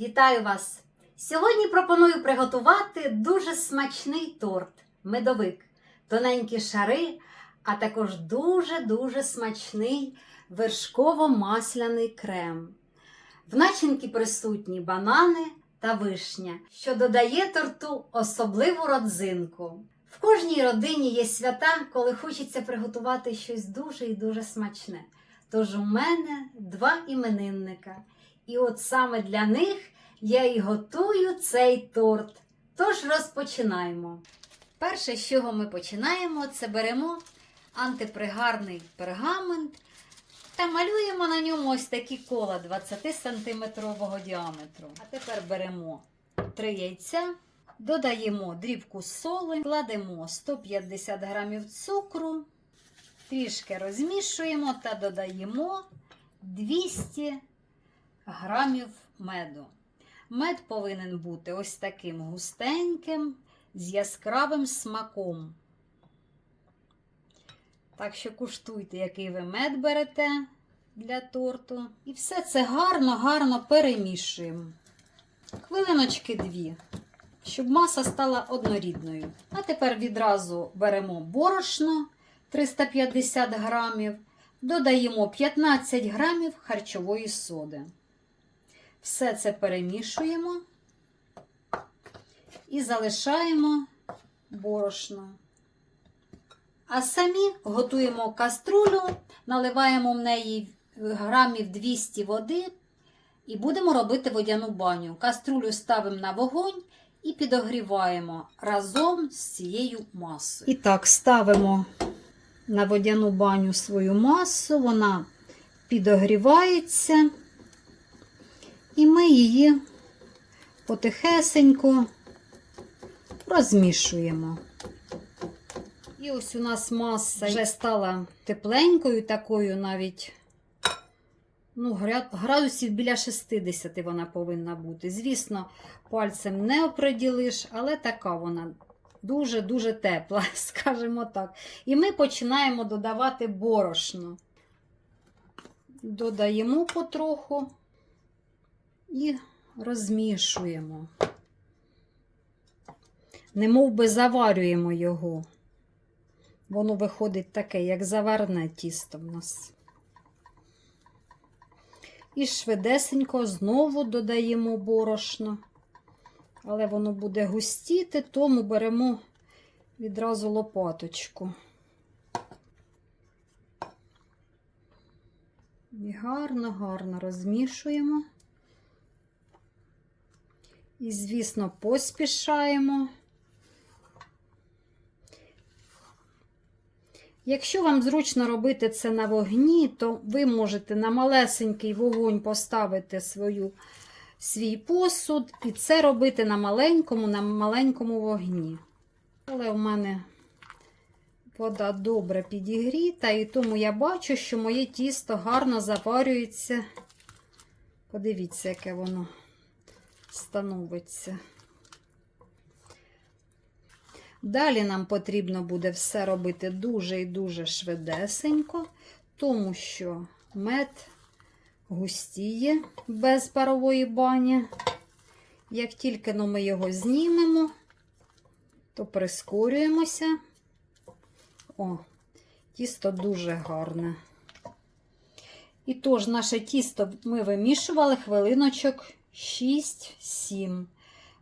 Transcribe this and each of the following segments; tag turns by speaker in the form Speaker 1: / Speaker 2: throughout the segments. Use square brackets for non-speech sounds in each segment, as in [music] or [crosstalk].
Speaker 1: Вітаю вас! Сьогодні пропоную приготувати дуже смачний торт медовик, тоненькі шари, а також дуже-дуже смачний вершково-масляний крем. В начинці присутні банани та вишня, що додає торту особливу родзинку. В кожній родині є свята, коли хочеться приготувати щось дуже і дуже смачне. Тож у мене два іменинника. І от саме для них я і готую цей торт. Тож розпочинаємо. Перше, з чого ми починаємо, це беремо антипригарний пергамент та малюємо на ньому ось такі кола 20 сантиметрового діаметру. А тепер беремо три яйця, додаємо дрібку соли, кладемо 150 грамів цукру, трішки розмішуємо та додаємо 200 грамів меду. Мед повинен бути ось таким густеньким, з яскравим смаком. Так що куштуйте, який ви мед берете для торту. І все це гарно-гарно перемішуємо. Хвилиночки дві, щоб маса стала однорідною. А тепер відразу беремо борошно 350 грамів, додаємо 15 грамів харчової соди. Все це перемішуємо і залишаємо борошно. А самі готуємо каструлю, наливаємо в неї грамів 200 води і будемо робити водяну баню. Каструлю ставимо на вогонь і підогріваємо разом з цією масою. І так, ставимо на водяну баню свою масу, вона підогрівається. І ми її потихесенько розмішуємо. І ось у нас маса вже стала тепленькою, такою навіть ну, градусів біля 60 вона повинна бути. Звісно, пальцем не оприділиш, але така вона дуже-дуже тепла, [laughs] скажімо так. І ми починаємо додавати борошно. Додаємо потроху і розмішуємо. Немов би заварюємо його. Воно виходить таке, як заварне тісто в нас. І швидесенько знову додаємо борошно. Але воно буде густіти, тому беремо відразу лопаточку. І гарно-гарно розмішуємо. І, звісно, поспішаємо. Якщо вам зручно робити це на вогні, то ви можете на малесенький вогонь поставити свою, свій посуд і це робити на маленькому, на маленькому вогні. Але в мене вода добре підігріта, і тому я бачу, що моє тісто гарно заварюється. Подивіться, яке воно становиться. Далі нам потрібно буде все робити дуже і дуже швидесенько, тому що мед густіє без парової бані. Як тільки ну, ми його знімемо, то прискорюємося. О, тісто дуже гарне. І тож, наше тісто ми вимішували хвилиночок 6-7.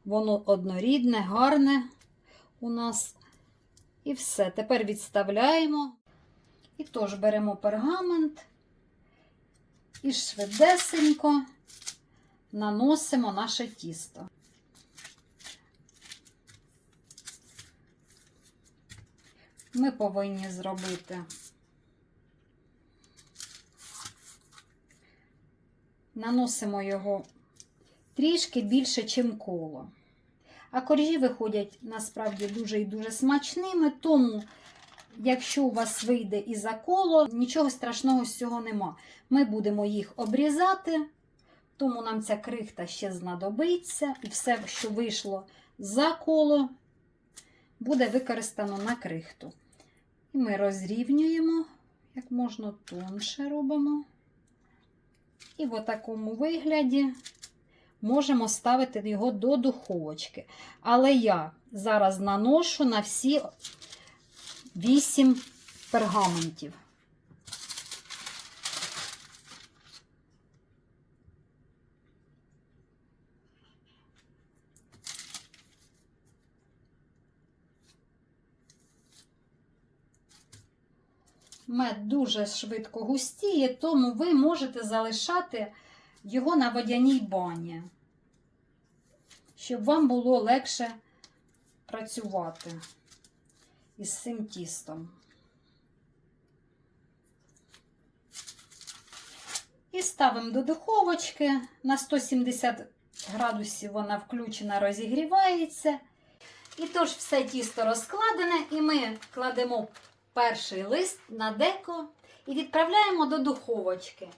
Speaker 1: Воно однорідне, гарне у нас. І все. Тепер відставляємо. І тож беремо пергамент і швидесенько наносимо наше тісто. Ми повинні зробити наносимо його трішки більше, чим коло. А коржі виходять насправді дуже і дуже смачними, тому, якщо у вас вийде і за коло, нічого страшного з цього нема. Ми будемо їх обрізати, тому нам ця крихта ще знадобиться, і все, що вийшло за коло, буде використано на крихту. І ми розрівнюємо, як можна тонше робимо. І в такому вигляді можемо ставити його до духовочки. Але я зараз наношу на всі 8 пергаментів. Мед дуже швидко густіє, тому ви можете залишати його на водяній бані, щоб вам було легше працювати із цим тістом. І ставимо до духовочки на 170 градусів вона включена, розігрівається. І тож все тісто розкладене, і ми кладемо перший лист на деко і відправляємо до духовочки.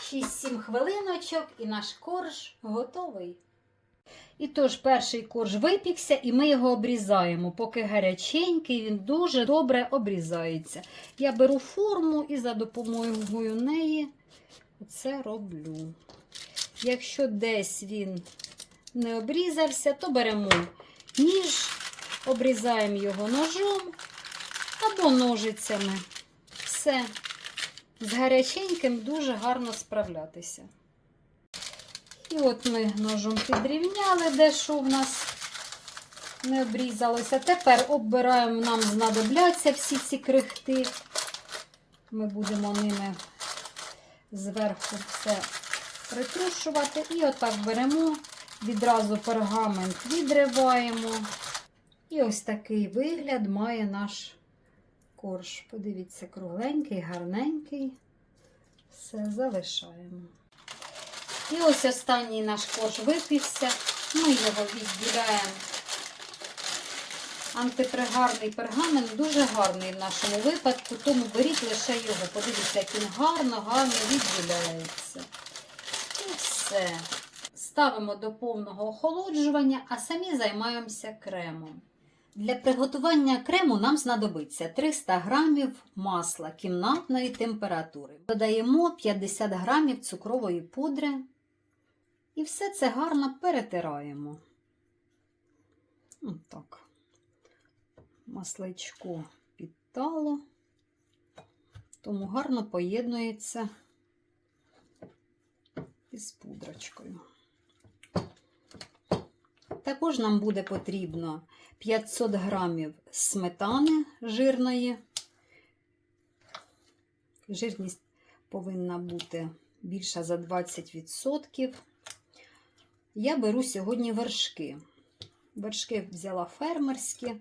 Speaker 1: 6-7 хвилиночок і наш корж готовий. І тож перший корж випікся, і ми його обрізаємо. Поки гаряченький, він дуже добре обрізається. Я беру форму і за допомогою неї це роблю. Якщо десь він не обрізався, то беремо ніж, обрізаємо його ножом або ножицями. Все. З гаряченьким дуже гарно справлятися. І от ми ножом підрівняли, де що в нас не обрізалося. Тепер оббираємо, нам знадобляться всі ці крихти. Ми будемо ними зверху все притрушувати. І отак беремо, відразу пергамент відриваємо. І ось такий вигляд має наш корж. Подивіться, кругленький, гарненький. Все залишаємо. І ось останній наш корж випівся. Ми його відділяємо. Антипригарний пергамент дуже гарний в нашому випадку, тому беріть лише його. Подивіться, як він гарно, гарно відділяється. І все. Ставимо до повного охолоджування, а самі займаємося кремом. Для приготування крему нам знадобиться 300 грамів масла кімнатної температури. Додаємо 50 грамів цукрової пудри. І все це гарно перетираємо. Отак. Масличко підтало, тому гарно поєднується із пудрочкою. Також нам буде потрібно 500 грамів сметани жирної. Жирність повинна бути більша за 20%. Я беру сьогодні вершки. Вершки взяла фермерські,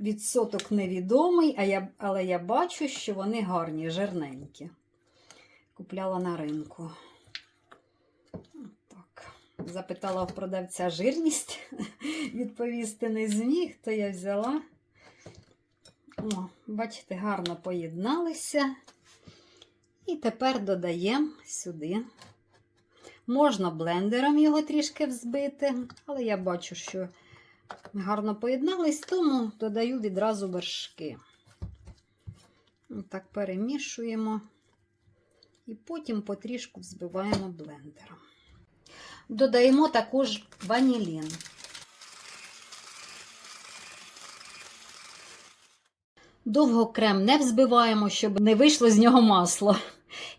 Speaker 1: відсоток невідомий, а я, але я бачу, що вони гарні, жирненькі. Купляла на ринку. Запитала в продавця жирність, [laughs] відповісти не зміг, то я взяла. О, бачите, гарно поєдналися. І тепер додаємо сюди. Можна блендером його трішки взбити, але я бачу, що гарно поєднались, тому додаю відразу вершки. Так перемішуємо і потім потрішку взбиваємо блендером. Додаємо також ванілін. Довго крем не взбиваємо, щоб не вийшло з нього масло.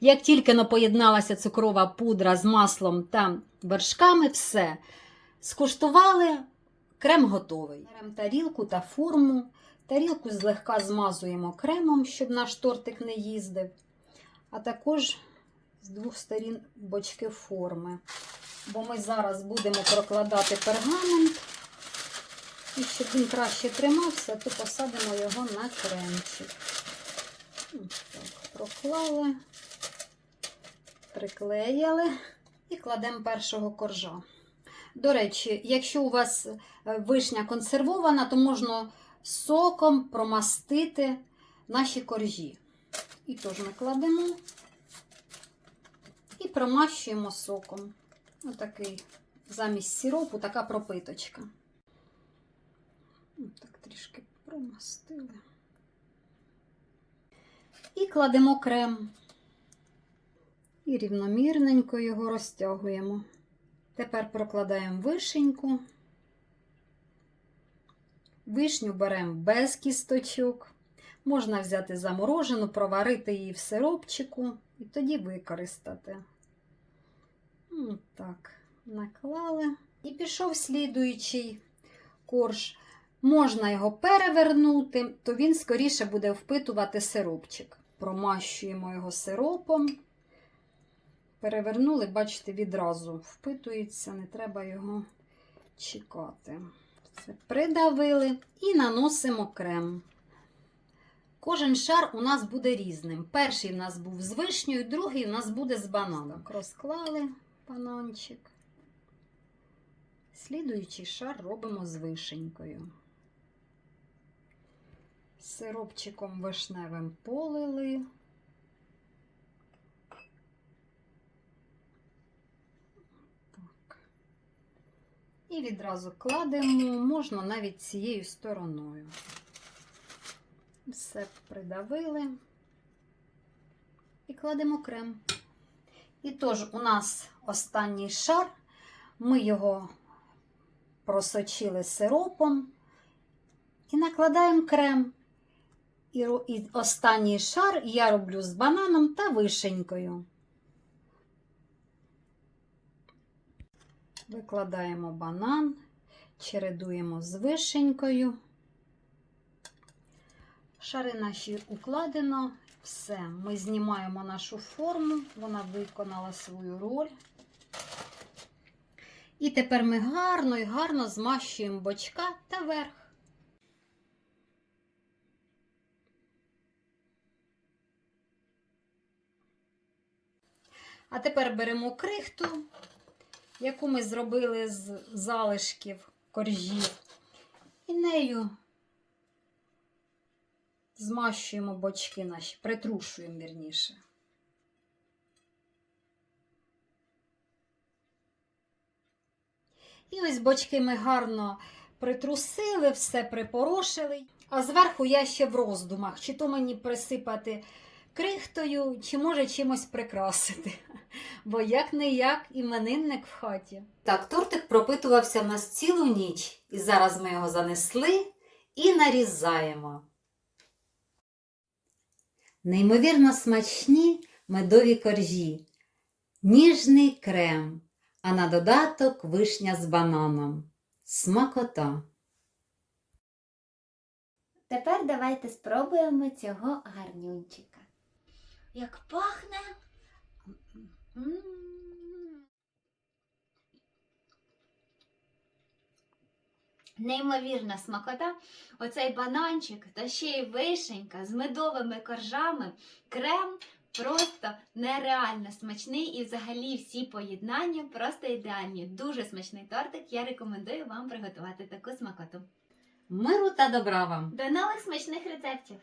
Speaker 1: Як тільки поєдналася цукрова пудра з маслом та вершками, все. Скуштували, крем готовий. Беремо тарілку та форму. Тарілку злегка змазуємо кремом, щоб наш тортик не їздив. А також з двох сторін бочки форми. Бо ми зараз будемо прокладати пергамент. І щоб він краще тримався, то посадимо його на кремчик. Так, проклали, приклеїли і кладемо першого коржа. До речі, якщо у вас е, вишня консервована, то можна соком промастити наші коржі. І теж ми кладемо промащуємо соком. Отакий замість сиропу така пропиточка. Так трішки промастили. І кладемо крем. І рівномірненько його розтягуємо. Тепер прокладаємо вишеньку. Вишню беремо без кісточок. Можна взяти заморожену, проварити її в сиропчику і тоді використати. М, Так, наклали. І пішов слідуючий корж. Можна його перевернути, то він скоріше буде впитувати сиропчик. Промащуємо його сиропом. Перевернули, бачите, відразу впитується, не треба його чекати. Все придавили і наносимо крем. Кожен шар у нас буде різним. Перший у нас був з вишнею, другий у нас буде з бананом. Розклали бананчик. Слідуючий шар робимо з вишенькою. Сиропчиком вишневим полили. Так. І відразу кладемо, можна навіть цією стороною. Все придавили і кладемо крем. І тож у нас останній шар, ми його просочили сиропом і накладаємо крем. І, останній шар я роблю з бананом та вишенькою. Викладаємо банан, чередуємо з вишенькою. Шари наші укладено. Все, ми знімаємо нашу форму, вона виконала свою роль. І тепер ми гарно і гарно змащуємо бочка та верх. А тепер беремо крихту, яку ми зробили з залишків коржів, і нею змащуємо бочки наші, притрушуємо вірніше. І ось бочки ми гарно притрусили, все припорошили. А зверху я ще в роздумах, чи то мені присипати крихтою, чи може чимось прикрасити. [laughs] Бо як не як іменинник в хаті. Так, тортик пропитувався в нас цілу ніч, і зараз ми його занесли і нарізаємо. Неймовірно смачні медові коржі, ніжний крем, а на додаток вишня з бананом. Смакота.
Speaker 2: Тепер давайте спробуємо цього гарнюнчика. Як пахне. Неймовірна смакота. Оцей бананчик та ще й вишенька з медовими коржами, крем просто нереально смачний і взагалі всі поєднання просто ідеальні. Дуже смачний тортик. Я рекомендую вам приготувати таку смакоту.
Speaker 1: Миру та добра вам!
Speaker 2: До нових смачних рецептів!